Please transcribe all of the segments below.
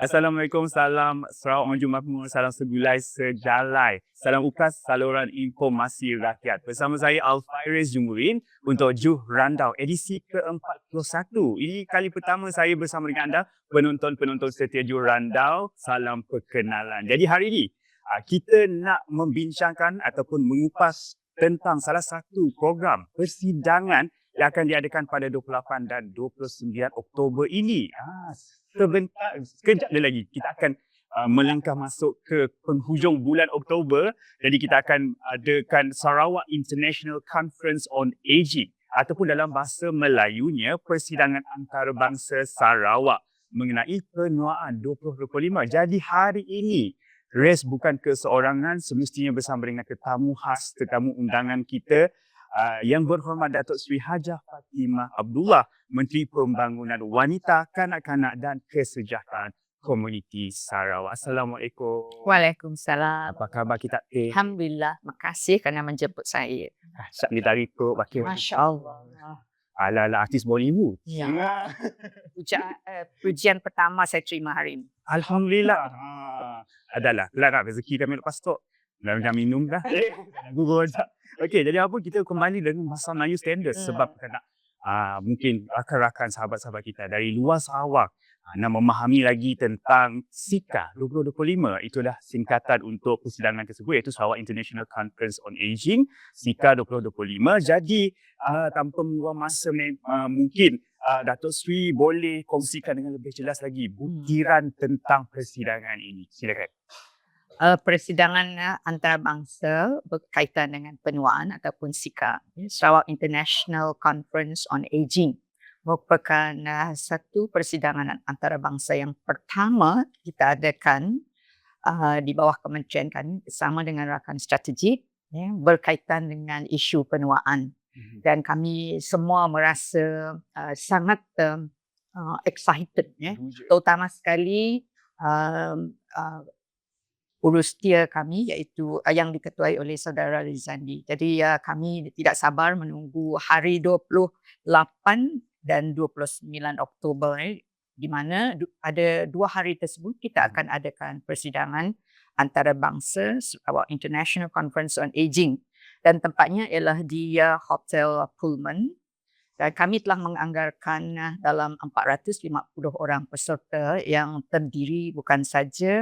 Assalamualaikum, salam Sarawak Maju Makmur, salam segulai sejalai, salam ukas saluran informasi rakyat. Bersama saya Alfaiz Jumurin untuk Juh Randau edisi ke-41. Ini kali pertama saya bersama dengan anda penonton-penonton setia Juh Randau. Salam perkenalan. Jadi hari ini ah, kita nak membincangkan ataupun mengupas tentang salah satu program persidangan yang akan diadakan pada 28 dan 29 Oktober ini. Ah, sebentar, sekejap dia lagi kita akan uh, melangkah masuk ke penghujung bulan Oktober. Jadi kita akan adakan Sarawak International Conference on Aging ataupun dalam bahasa Melayunya Persidangan Antarabangsa Sarawak mengenai penuaan 2025. Jadi hari ini Res bukan keseorangan semestinya bersama dengan tetamu khas, tetamu undangan kita uh, yang berhormat Datuk Seri Hajah Fatimah Abdullah, Menteri Pembangunan Wanita, Kanak-kanak dan Kesejahteraan Komuniti Sarawak. Assalamualaikum. Waalaikumsalam. Apa khabar kita? Eh, Alhamdulillah. Makasih kerana menjemput saya. Syak ni tarik bakir. Masya Allah. Ala-ala artis Bollywood. Ya. Pujian, uh, pujian pertama saya terima hari ini. Alhamdulillah. Ha. Adalah. Kelak tak rezeki kami lepas tu. Dah dah minum dah. Eh, Google tak. Okey, jadi apa kita kembali dengan bahasa Melayu standard Hmm. sebab kita nak uh, mungkin rakan-rakan sahabat-sahabat kita dari luar Sarawak uh, nak memahami lagi tentang SIKA 2025 itulah singkatan untuk persidangan tersebut iaitu Sarawak International Conference on Aging SIKA 2025 jadi uh, tanpa membuang masa uh, mungkin uh, Datuk Sri boleh kongsikan dengan lebih jelas lagi butiran tentang persidangan ini silakan Uh, persidangan uh, antarabangsa berkaitan dengan penuaan ataupun SIKA. ya, Sarawak International Conference on Aging merupakan uh, satu persidangan antarabangsa yang pertama kita adakan uh, di bawah kementerian kami bersama dengan rakan strategik ya, berkaitan dengan isu penuaan. dan kami semua merasa uh, sangat uh, excited ya terutama sekali um, uh, urustia kami iaitu uh, yang diketuai oleh saudara Rizandi. Jadi uh, kami tidak sabar menunggu hari 28 dan 29 Oktober eh, di mana pada dua hari tersebut kita akan adakan persidangan antarabangsa Sarawak International Conference on Aging. Dan tempatnya ialah di uh, Hotel Pullman. Dan kami telah menganggarkan dalam 450 orang peserta yang terdiri bukan saja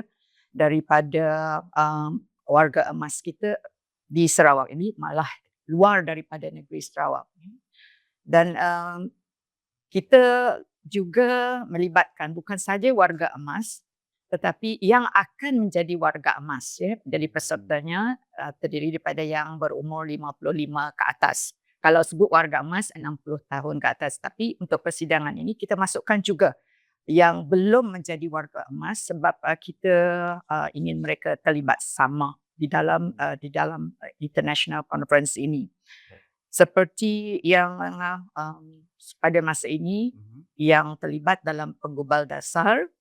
daripada um, warga emas kita di Sarawak ini malah luar daripada negeri Sarawak. Dan um, kita juga melibatkan bukan saja warga emas tetapi yang akan menjadi warga emas ya jadi pesertanya uh, terdiri daripada yang berumur 55 ke atas. Kalau sebut warga emas 60 tahun ke atas. Tapi untuk persidangan ini kita masukkan juga yang belum menjadi warga emas sebab uh, kita uh, ingin mereka terlibat sama di dalam uh, di dalam uh, international conference ini. Seperti yang uh, um, pada masa ini yang terlibat dalam penggubal dasar,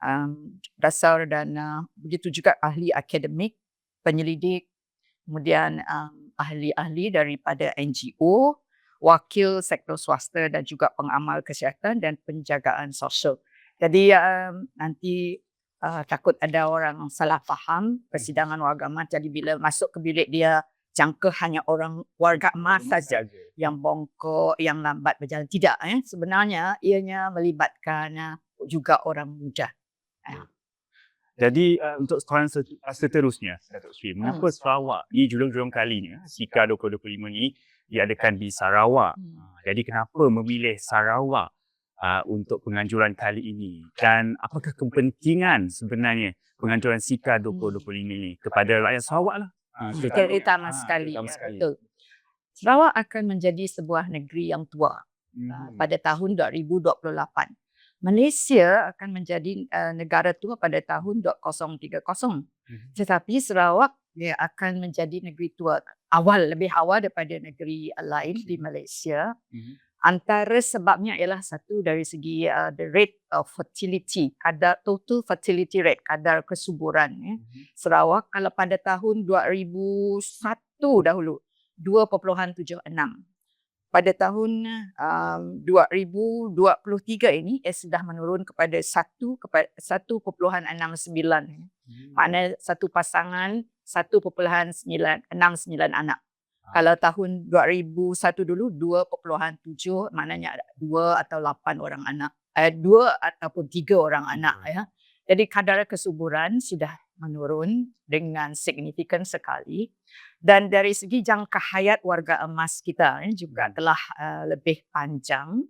um, dasar dan uh, begitu juga ahli akademik, penyelidik, kemudian um, ahli-ahli daripada NGO, wakil sektor swasta dan juga pengamal kesihatan dan penjagaan sosial. Jadi um, nanti uh, takut ada orang salah faham persidangan warga emas. Jadi bila masuk ke bilik dia jangka hanya orang warga emas saja yang bongkok, yang lambat berjalan. Tidak, eh. sebenarnya ianya melibatkan uh, juga orang muda. Jadi uh, untuk soalan set- uh, seterusnya, Datuk Sri, mengapa Sarawak di julung-julung kalinya, SIKA 2025 ni diadakan di Sarawak? Hmm. Uh, Jadi kenapa memilih Sarawak uh, untuk penganjuran kali ini? Dan apakah kepentingan sebenarnya penganjuran SIKA 2025 ini kepada rakyat Sarawak lah? Uh, Terutama sekali. terutama ya, sekali. Betul. Sarawak akan menjadi sebuah negeri yang tua uh, Hmm. pada tahun 2028. Malaysia akan menjadi uh, negara tua pada tahun 2030. Mhm. Tetapi Sarawak dia akan menjadi negeri tua awal lebih awal daripada negeri lain di Malaysia. Mhm. Antara sebabnya ialah satu dari segi uh, the rate of fertility, kadar total fertility rate, kadar kesuburan. Ya. Mhm. Sarawak kalau pada tahun 2001 dahulu 2.76. pada tahun um, 2023 ini ia sudah menurun kepada 1 kepada 1.69 makna satu pasangan 1.69 anak. Kalau tahun 2001 dulu 2.7 maknanya ada 2 atau 8 orang anak. Eh, 2 ataupun 3 orang anak ya. Jadi kadar kesuburan sudah menurun dengan signifikan sekali. Dan dari segi jangka hayat warga emas kita eh, juga Hmm. telah uh, lebih panjang.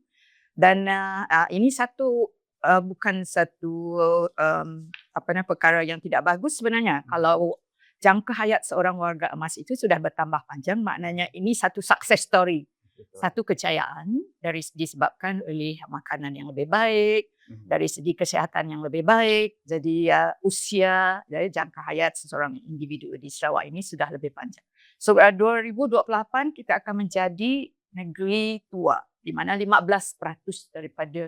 Dan uh, uh, ini satu uh, bukan satu um, apa namanya perkara yang tidak bagus sebenarnya. Hmm. kalau jangka hayat seorang warga emas itu sudah bertambah panjang maknanya ini satu success story satu kejayaan dari disebabkan oleh makanan yang lebih baik Mhm. dari segi kesihatan yang lebih baik. Jadi uh, usia dari jangka hayat seseorang individu di Sarawak ini sudah lebih panjang. So uh, 2028 kita akan menjadi negeri tua di mana 15% daripada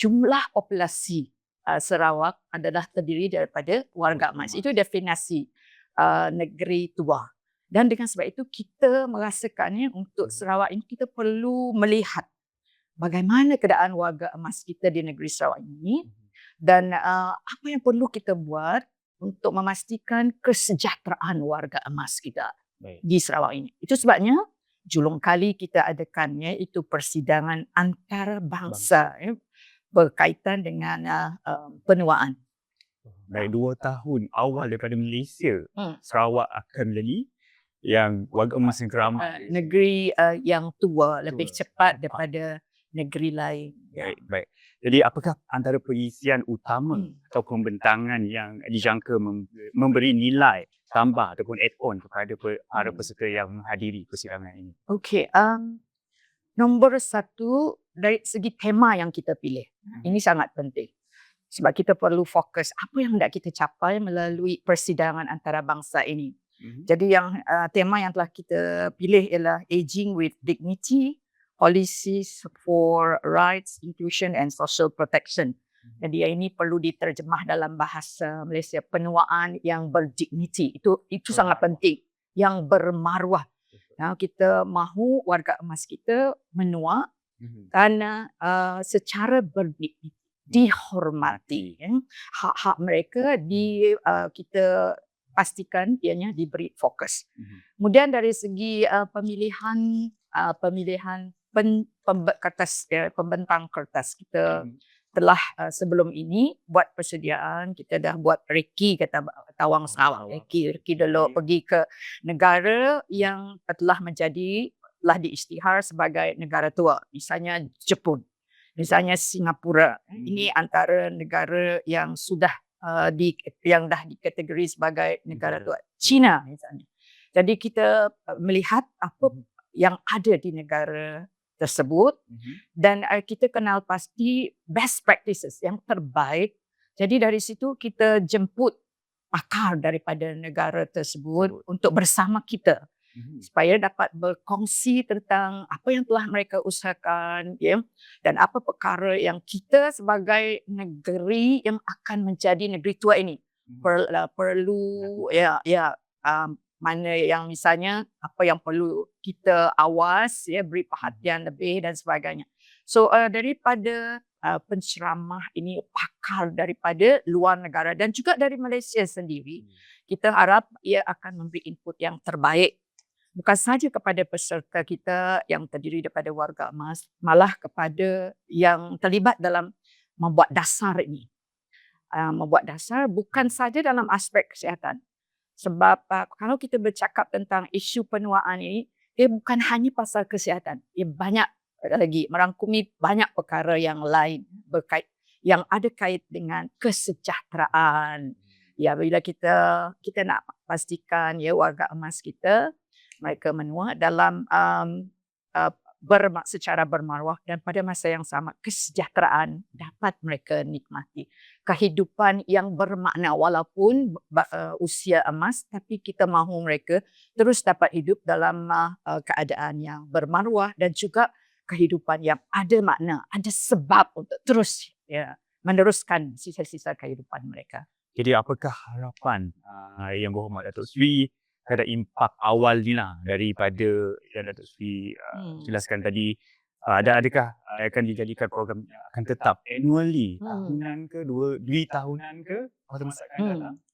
jumlah populasi uh, Sarawak adalah terdiri daripada warga emas. Itu definisi uh, negeri tua. Dan dengan sebab itu kita merasakannya untuk Mhm. Sarawak ini kita perlu melihat bagaimana keadaan warga emas kita di negeri Sarawak ini dan uh, apa yang perlu kita buat untuk memastikan kesejahteraan warga emas kita Baik. di Sarawak ini. Itu sebabnya julung kali kita adakan iaitu persidangan antarabangsa ya, berkaitan dengan uh, uh, penuaan. Dari dua tahun awal daripada Malaysia, Hmm. Sarawak akan menjadi yang warga emas yang Uh, teramat. negeri uh, yang tua lebih Tua, cepat cepat. daripada negeri lain. Baik, baik. Jadi apakah antara pengisian utama Hmm. atau pembentangan yang dijangka mem- memberi nilai tambah ataupun add-on kepada pe- para Hmm. peserta yang menghadiri persidangan ini? Okey, um, nombor satu dari segi tema yang kita pilih. Hmm. Ini sangat penting. Sebab kita perlu fokus apa yang hendak kita capai melalui persidangan antarabangsa ini. Mhm. Jadi yang uh, tema yang telah kita pilih ialah Aging with Dignity, Policies for Rights, Inclusion and Social Protection. Jadi yang ini perlu diterjemah dalam bahasa Malaysia penuaan yang berdignity. Itu itu sangat Bermaruah. penting. Yang bermaruah. Ya, kita mahu warga emas kita menua Mhm. dan uh, secara berdignity dihormati ya. hak-hak mereka di uh, kita pastikan ianya diberi fokus Mhm. kemudian dari segi uh, pemilihan uh, pemilihan pen, pembe- kertas ya, pembentang kertas kita Mhm. telah uh, sebelum ini buat persediaan kita dah buat reki kata Tawang Sarawak Sarawak. reki reki dulu Okey. pergi ke negara yang telah menjadi telah diisytihar sebagai negara tua misalnya Jepun misalnya Singapura Hmm. ini antara negara yang sudah uh, di yang dah dikategori sebagai negara Negara tua China misalnya jadi kita uh, melihat apa Mhm. yang ada di negara tersebut Mhm. dan uh, kita kenal pasti best practices yang terbaik. Jadi dari situ kita jemput pakar daripada negara tersebut Tersebut. untuk bersama kita Mhm. supaya dapat berkongsi tentang apa yang telah mereka usahakan ya dan apa perkara yang kita sebagai negeri yang akan menjadi negeri tua ini Mhm. per, uh, perlu ya ya um, mana yang misalnya apa yang perlu kita awas ya beri perhatian lebih dan sebagainya. So uh, daripada uh, penceramah ini pakar daripada luar negara dan juga dari Malaysia sendiri, kita harap ia akan memberi input yang terbaik bukan saja kepada peserta kita yang terdiri daripada warga emas, malah kepada yang terlibat dalam membuat dasar ini. Uh, membuat dasar bukan saja dalam aspek kesihatan. Sebab uh, kalau kita bercakap tentang isu penuaan ini, dia bukan hanya pasal kesihatan. Dia banyak lagi merangkumi banyak perkara yang lain berkait yang ada kait dengan kesejahteraan. Ya bila kita kita nak pastikan ya warga emas kita mereka menua dalam um, uh, bermak secara bermaruah dan pada masa yang sama kesejahteraan dapat mereka nikmati. Kehidupan yang bermakna walaupun uh, usia emas tapi kita mahu mereka terus dapat hidup dalam uh, uh, keadaan yang bermaruah dan juga kehidupan yang ada makna ada sebab untuk terus ya meneruskan sisa-sisa kehidupan mereka. Jadi apakah harapan uh, yang berhormat Datuk Sri kadar impak awal ni lah daripada yang Datuk Sri uh, Hmm. jelaskan tadi. Uh, ada adakah uh, akan dijadikan program yang akan tetap annually, Hmm. tahunan ke, dua, dua tahunan ke, masa masa akan datang? Hmm.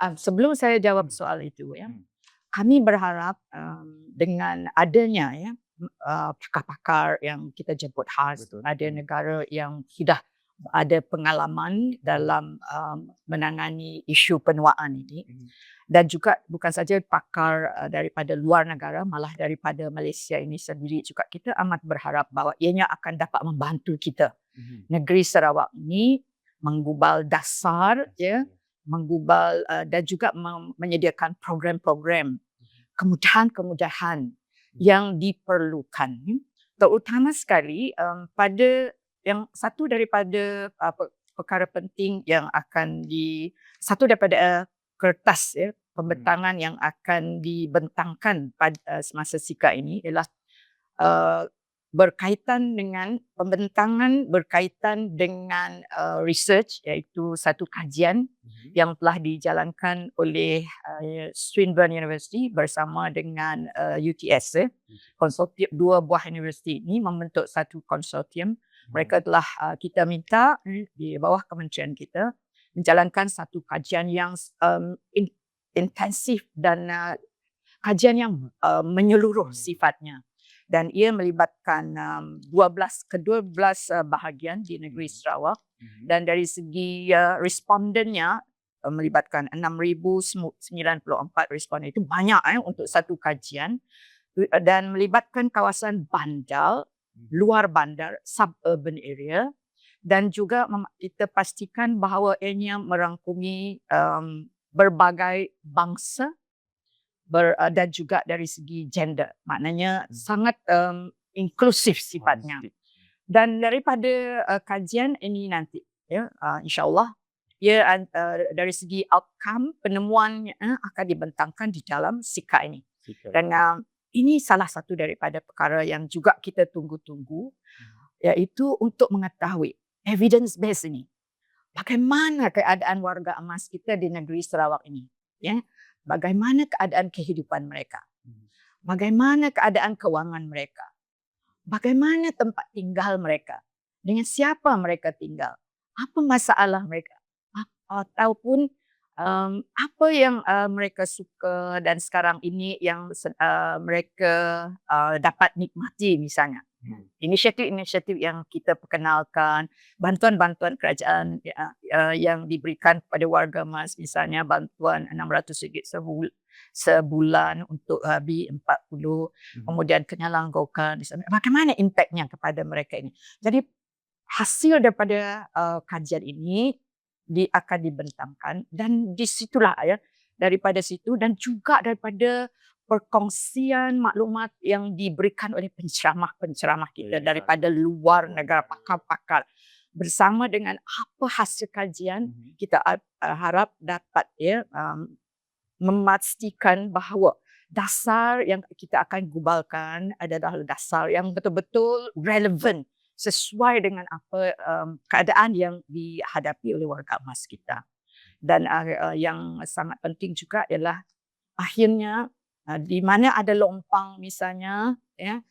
Um, sebelum saya jawab soal itu ya, Hmm. kami berharap um, dengan adanya ya uh, pakar-pakar yang kita jemput khas, Betul. ada Hmm. negara yang sudah ada pengalaman dalam um, menangani isu penuaan ini. Hmm. dan juga bukan saja pakar uh, daripada luar negara malah daripada Malaysia ini sendiri juga kita amat berharap bahawa ianya akan dapat membantu kita. Hmm. negeri Sarawak ini menggubal dasar ya menggubal uh, dan juga menyediakan program-program kemudahan-kemudahan yang diperlukan. Terutama sekali um, pada yang satu daripada uh, pe- perkara penting yang akan di satu daripada uh, kertas ya pembentangan yang akan dibentangkan pada uh, semasa sika ini ialah uh, berkaitan dengan pembentangan berkaitan dengan uh, research iaitu satu kajian Hmm. yang telah dijalankan oleh uh, Swinburne University bersama dengan uh, UTS eh. konsortium dua buah universiti ini membentuk satu konsortium mereka telah uh, kita minta eh, di bawah kementerian kita menjalankan satu kajian yang um, in, intensif dan uh, kajian yang uh, menyeluruh Hmm. sifatnya dan ia melibatkan um, 12 ke-12 uh, bahagian di negeri Hmm. Sarawak Hmm. dan dari segi uh, respondennya uh, melibatkan 6094 responden itu banyak eh untuk satu kajian dan melibatkan kawasan bandar Hmm. Luar bandar suburban area. Dan juga kita pastikan bahawa ianya merangkumi um, berbagai bangsa ber, uh, dan juga dari segi gender. Maknanya Hmm. sangat um, inklusif sifatnya. Dan daripada uh, kajian ini nanti ya uh, insyaallah ia uh, dari segi outcome penemuan uh, akan dibentangkan di dalam sika ini. Sika. dan uh, ini salah satu daripada perkara yang juga kita tunggu-tunggu iaitu untuk mengetahui evidence base ini. Bagaimana keadaan warga emas kita di negeri Sarawak ini ya? Bagaimana keadaan kehidupan mereka? Hmm. bagaimana keadaan kewangan mereka? Bagaimana tempat tinggal mereka? Dengan siapa mereka tinggal? Apa masalah mereka? Ataupun um, apa yang uh, mereka suka dan sekarang ini yang se- uh, mereka uh, dapat nikmati misalnya Hmm. inisiatif-inisiatif yang kita perkenalkan bantuan-bantuan kerajaan ya, uh, yang diberikan kepada warga emas misalnya bantuan RM600 sebul- sebulan untuk uh, B40 Hmm. kemudian kenyalanggokan di sana. bagaimana impaknya kepada mereka ini jadi hasil daripada uh, kajian ini di, akan dibentangkan. Dan disitulah ya daripada situ dan juga daripada perkongsian maklumat yang diberikan oleh penceramah-penceramah kita Ya, daripada luar negara pakar-pakar. Bersama dengan apa hasil kajian Hmm. kita uh, harap dapat ya um, memastikan bahawa dasar yang kita akan gubalkan adalah dasar yang betul-betul relevan sesuai dengan apa um, keadaan yang dihadapi oleh warga emas kita. Dan uh, uh, yang sangat penting juga ialah akhirnya uh, di mana ada lompang misalnya ya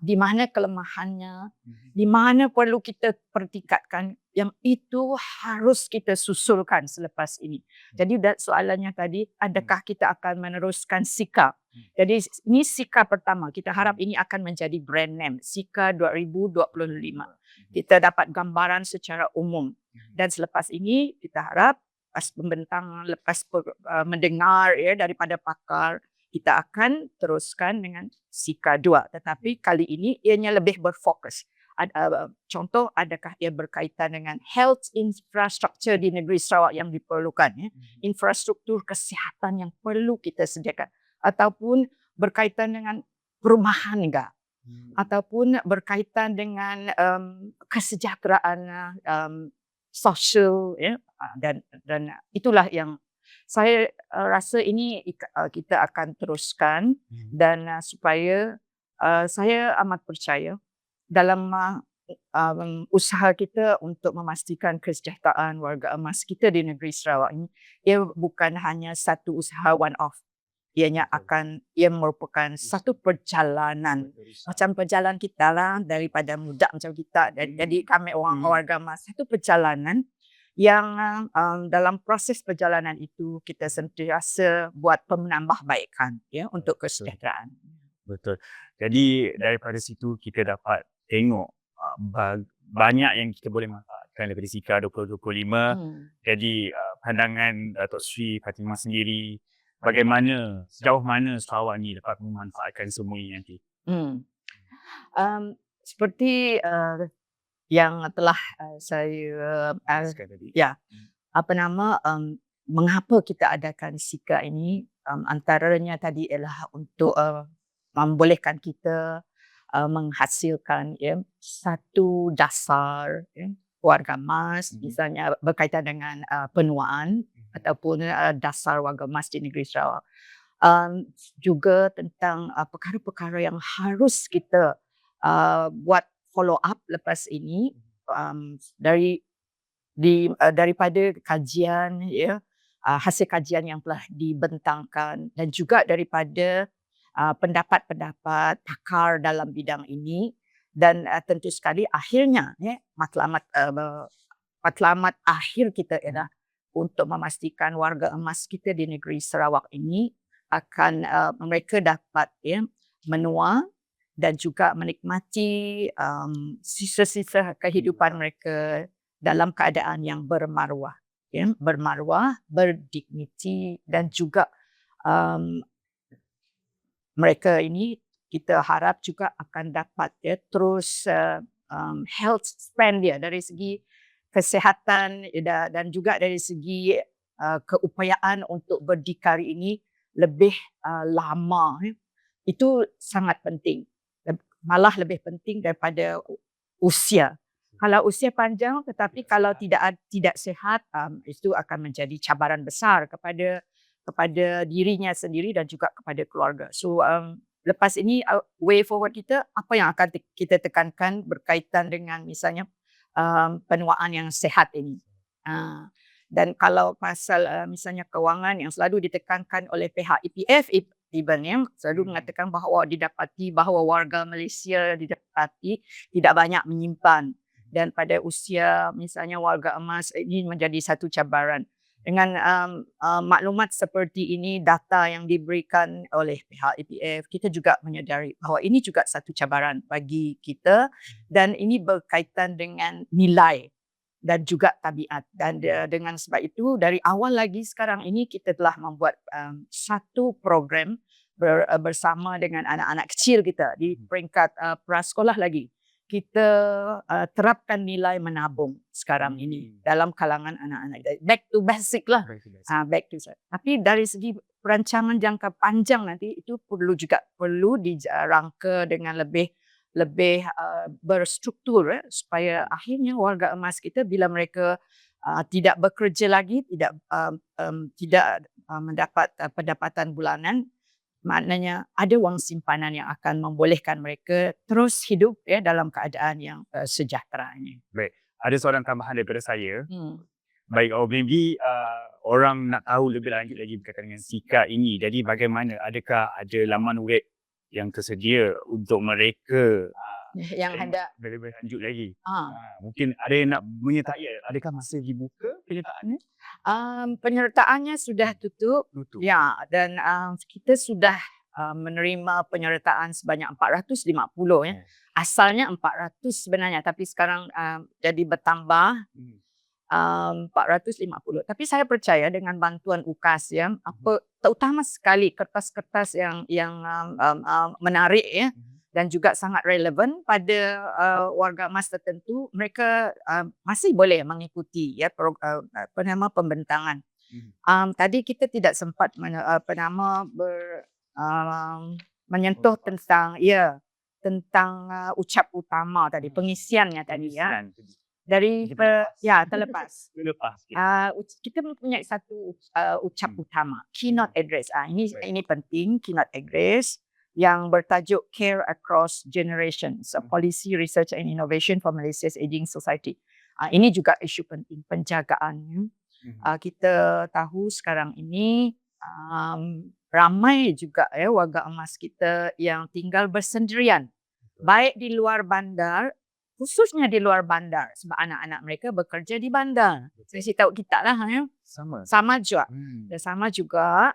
di mana kelemahannya Hmm. di mana perlu kita pertikatkan yang itu harus kita susulkan selepas ini. Jadi da- soalannya tadi adakah kita akan meneruskan Sika? Hmm. Jadi ini Sika pertama. Kita harap ini akan menjadi brand name Sika 2025. Kita dapat gambaran secara umum dan selepas ini kita harap lepas pembentang lepas uh, mendengar ya daripada pakar kita akan teruskan dengan Sika 2 tetapi kali ini ianya lebih berfokus. Ad, uh, contoh adakah ia berkaitan dengan health infrastructure di negeri Sarawak yang diperlukan ya? Infrastruktur kesihatan yang perlu kita sediakan. Ataupun berkaitan dengan perumahan enggak? Hmm. ataupun berkaitan dengan um, kesejahteraan um, sosial ya? Ah, dan dan itulah yang saya uh, rasa ini uh, kita akan teruskan Hmm. dan uh, supaya uh, saya amat percaya dalam uh, um, usaha kita untuk memastikan kesejahteraan warga emas kita di negeri Sarawak ini ia bukan hanya satu usaha one off ianya akan ia merupakan satu perjalanan macam perjalanan kita lah daripada muda macam kita dan Hmm. jadi kami orang Hmm. warga emas satu perjalanan yang um, dalam proses perjalanan itu kita sentiasa buat penambahbaikan ya untuk kesejahteraan. Betul. Jadi daripada situ kita dapat tengok uh, ba- banyak yang kita boleh manfaatkan daripada SIKA 2025. Hmm. Jadi uh, pandangan Datuk Sri Fatimah sendiri bagaimana sejauh mana Sarawak ni dapat memanfaatkan semua ini nanti. Hmm. Um, seperti uh, yang telah uh, saya uh, Sekali tadi. ya. apa nama um, mengapa kita adakan SIKA ini um, antaranya tadi ialah untuk uh, membolehkan kita uh, menghasilkan ya satu dasar ya, warga emas Mhm. misalnya berkaitan dengan uh, penuaan ataupun uh, dasar warga emas di negeri Sarawak. Um, juga tentang uh, perkara-perkara yang harus kita uh, buat follow up lepas ini um, dari di uh, daripada kajian ya uh, hasil kajian yang telah dibentangkan dan juga daripada uh, pendapat-pendapat pakar dalam bidang ini dan uh, tentu sekali akhirnya ya matlamat uh, matlamat akhir kita ialah untuk memastikan warga emas kita di negeri Sarawak ini akan uh, mereka dapat ya menua dan juga menikmati um, sisa-sisa kehidupan mereka dalam keadaan yang bermaruah ya bermaruah berdigniti dan juga um, mereka ini kita harap juga akan dapat ya terus uh, um, health span dia dari segi kesihatan ya, da- dan juga dari segi uh, keupayaan untuk berdikari ini lebih uh, lama ya. itu sangat penting malah lebih penting daripada usia. Kalau usia panjang tetapi kalau tidak tidak sihat um, itu akan menjadi cabaran besar kepada kepada dirinya sendiri dan juga kepada keluarga. So um, lepas ini uh, way forward kita apa yang akan te- kita tekankan berkaitan dengan misalnya um, penuaan yang sehat ini. Uh, dan kalau pasal uh, misalnya kewangan yang selalu ditekankan oleh pihak EPF even ya selalu Hmm. mengatakan bahawa didapati bahawa warga Malaysia didapati tidak banyak menyimpan. Dan pada usia misalnya warga emas ini menjadi satu cabaran. Dengan um, uh, maklumat seperti ini, data yang diberikan oleh pihak EPF, kita juga menyadari bahawa ini juga satu cabaran bagi kita. Dan ini berkaitan dengan nilai dan juga tabiat. Dan uh, dengan sebab itu, dari awal lagi sekarang ini kita telah membuat um, satu program ber, uh, bersama dengan anak-anak kecil kita di peringkat uh, prasekolah lagi. Kita uh, terapkan nilai menabung sekarang ini Hmm. dalam kalangan anak-anak. Back to basic lah. Ah, back to that. Tapi dari segi perancangan jangka panjang nanti itu perlu juga perlu dirangka dengan lebih lebih uh, berstruktur eh, supaya akhirnya warga emas kita bila mereka uh, tidak bekerja lagi, tidak um, um, tidak uh, mendapat uh, pendapatan bulanan, maknanya ada wang simpanan yang akan membolehkan mereka terus hidup ya dalam keadaan yang uh, sejahtera ini. Ada soalan tambahan daripada saya. Hmm. Baik, oh, maybe uh, orang nak tahu lebih lanjut lagi berkaitan dengan SIKA ini. Jadi bagaimana? Adakah ada laman web yang tersedia untuk mereka Yang hendak boleh lebih lanjut lagi? ah, Ha, mungkin ada yang nak menyertai. Adakah masih dibuka penyertaannya? um, penyertaannya sudah tutup Tutup. Ya, dan um, kita sudah uh, menerima penyertaan sebanyak 450 ya. Hmm. Asalnya 400 sebenarnya tapi sekarang um, jadi bertambah Hmm. Um, 450. Tapi saya percaya dengan bantuan UKAS ya, apa terutama sekali kertas-kertas yang yang um, um, um, menarik ya Mhm. dan juga sangat relevan pada uh, warga emas tertentu, mereka uh, masih boleh mengikuti ya pro, uh, apa nama pembentangan. Mhm. Um, tadi kita tidak sempat men, uh, apa nama ber, um, menyentuh tentang ya tentang uh, ucap utama tadi pengisiannya tadi ya. Dari pe, ya terlepas. Lepas. sikit. Uh, kita mempunyai satu uh, ucap Hmm. utama keynote address. Ah ini Baik. ini penting keynote address yang bertajuk Care Across Generations, a Hmm. Policy Research and Innovation for Malaysia's Aging Society. Ah ini juga isu penting penjagaannya. Mhm. Uh, kita tahu sekarang ini um, ramai juga ya warga emas kita yang tinggal bersendirian. Baik di luar bandar, khususnya di luar bandar sebab anak-anak mereka bekerja di bandar. Saya kasih tahu kita lah ya. Sama. Sama juga. Hmm. Dan sama juga.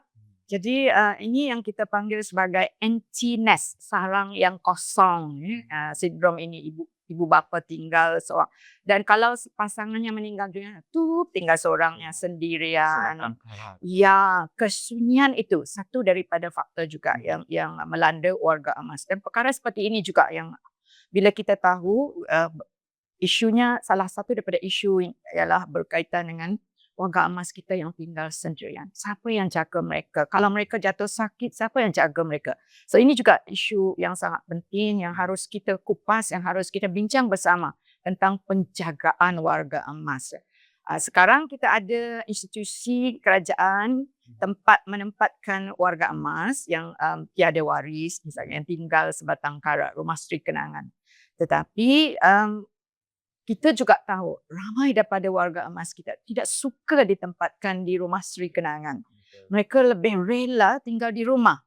Jadi uh, ini yang kita panggil sebagai empty nest, sarang yang kosong. Ya. Uh, sindrom ini ibu ibu bapa tinggal seorang. Dan kalau pasangannya meninggal dunia, tu tinggal seorangnya sendirian. Ya, kesunyian itu satu daripada faktor juga Hmm. yang yang melanda warga emas. Dan perkara seperti ini juga yang bila kita tahu uh, isunya salah satu daripada isu ialah berkaitan dengan warga emas kita yang tinggal sendirian. Siapa yang jaga mereka? Kalau mereka jatuh sakit, siapa yang jaga mereka? So ini juga isu yang sangat penting yang harus kita kupas, yang harus kita bincang bersama tentang penjagaan warga emas. Uh, sekarang kita ada institusi kerajaan tempat menempatkan warga emas yang um, tiada waris misalnya yang tinggal sebatang kara rumah Sri Kenangan. Tetapi um, kita juga tahu ramai daripada warga emas kita tidak suka ditempatkan di rumah Sri Kenangan. Mereka lebih rela tinggal di rumah.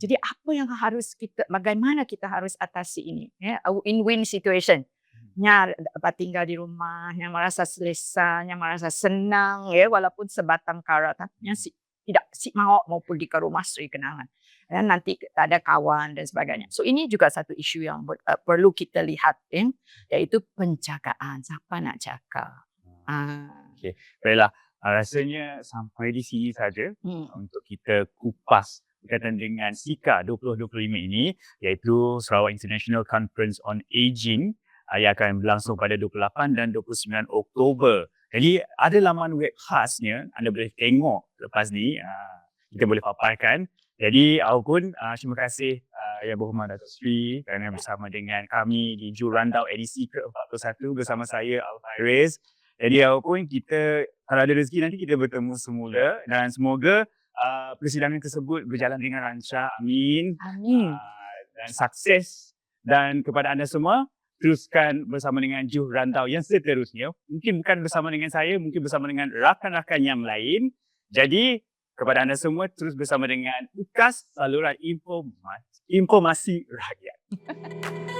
Jadi apa yang harus kita bagaimana kita harus atasi ini ya win-win situation. Nya dapat tinggal di rumah, yang merasa selesa, yang merasa senang ya walaupun sebatang kara tapi yang si, tidak si mau mau pergi ke rumah Sri Kenangan. Ya, nanti tak ada kawan dan sebagainya. So ini juga satu isu yang ber, uh, perlu kita lihat ya, iaitu penjagaan. Siapa nak jaga? Ah. Baiklah, uh, rasanya sampai di sini saja Hmm. untuk kita kupas berkaitan dengan SIKA 2025 ini iaitu Sarawak International Conference on Aging uh, yang akan berlangsung pada 28 dan 29 Oktober. Jadi ada laman web khasnya, anda boleh tengok lepas ni, kita boleh paparkan. Jadi aku pun uh, terima kasih uh, Yang Berhormat Datuk Sri kerana bersama dengan kami di Jurandau edisi ke-41 bersama saya Al-Faiz. Jadi aku pun kita kalau ada rezeki nanti kita bertemu semula dan semoga uh, persidangan tersebut berjalan dengan lancar. Amin. Amin. Uh, dan sukses dan kepada anda semua teruskan bersama dengan Juh Rantau yang seterusnya. Mungkin bukan bersama dengan saya, mungkin bersama dengan rakan-rakan yang lain. Jadi kepada anda semua terus bersama dengan UKAS saluran lah informasi, informasi rakyat.